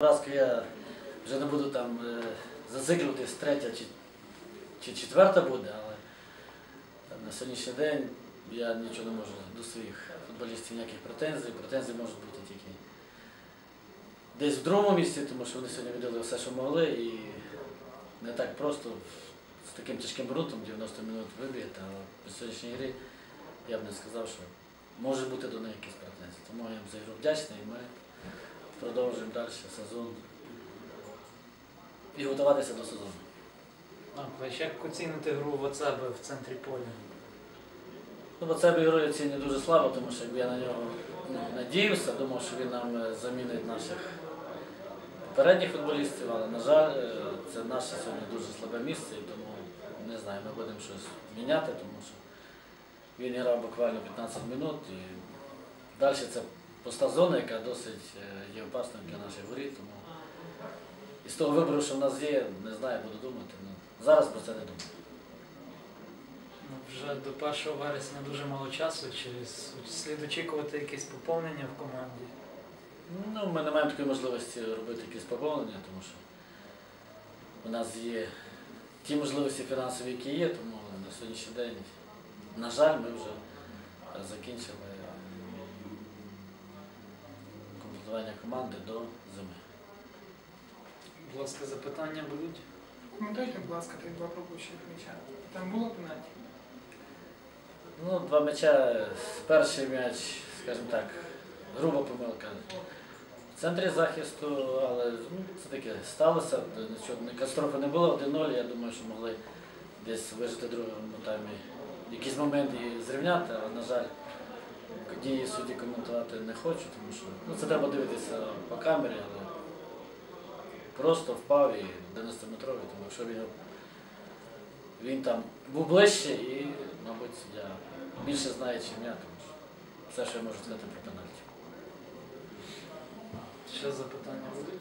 Поразка я вже не буду там е, зациклюватись, третя чи, чи четверта буде, але на сьогоднішній день я нічого не можу до своїх футболістів ніяких претензій. Претензії можуть бути тільки десь в другому місці, тому що вони сьогодні віддали все, що могли, і не так просто з таким тяжким ґрунтом 90 минут вибігти, але при сьогоднішній грі я б не сказав, що може бути до них якісь претензії. Тому я їм за вдячний і ми продовжуємо далі сезон і готуватися до сезону. Анклич, як оцінити гру в себе в центрі поля? Ну, бо це ігрою я оцінюю дуже слабо, тому що якби я на нього ну, надіявся, думав, що він нам е, замінить наших попередніх футболістів, але, на жаль, е, це наше сьогодні дуже слабе місце, і тому не знаю, ми будемо щось міняти, тому що він грав буквально 15 минут і далі це пуста зона, яка досить е, є опасною для наших воріт. Тому і з того вибору, що в нас є, не знаю, буду думати. Ну, зараз про це не думаю. Ну, вже до 1 вересня дуже мало часу, чи слід очікувати якесь поповнення в команді? Ну, ми не маємо такої можливості робити якісь поповнення, тому що у нас є ті можливості фінансові, які є, тому на сьогоднішній день, на жаль, ми вже закінчили комплектування команди до зими. Будь ласка, запитання будуть? Коментуйте, будь ласка, тих два пропущених м'яча. Там було пенальті? Ну, два м'яча, перший м'яч, скажімо так, груба помилка в центрі захисту, але ну, це таке сталося, нічого, не- катастрофи не було, 1-0, я думаю, що могли десь вижити в другому таймі якийсь момент і зрівняти, але, на жаль, дії судді коментувати не хочу, тому що ну, це треба дивитися по камері, але просто впав і 90-метровий, тому якщо він, він там був ближче і, мабуть, я більше знаю, чим я, тому що все, що я можу сказати про пенальті. Ще запитання будуть?